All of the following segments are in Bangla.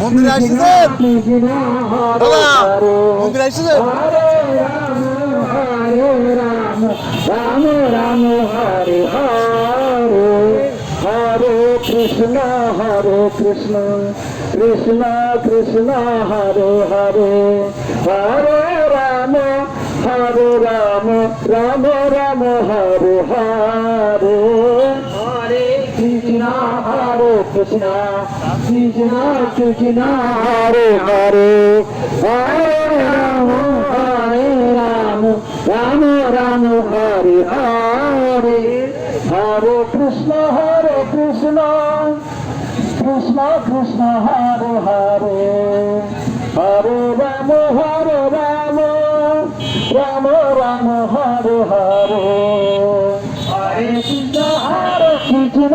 মন্দিরে হরে দাদা হরে মন্দিরে আসছেন হরে রাম হরে রাম রাম রাম হরে হরে হরে কৃষ্ণ হরে কৃষ্ণ কৃষ্ণ কৃষ্ণ হরে হরে হরে রাম হরে রাম রাম রাম হরে হরে। হরে কৃষ্ণ হরে কৃষ্ণ। হরে হরে হরে রাম হরে রাম রাম রাম হরে হরে হরে কৃষ্ণ হরে কৃষ্ণ কৃষ্ণ কৃষ্ণ হরে হরে হরে রাম হরে রাম রাম রাম হরে হরে হরে কৃষ্ণ হরে কৃষ্ণ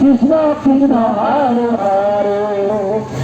কৃষ্ণ কৃষ্ণ হরে হরে।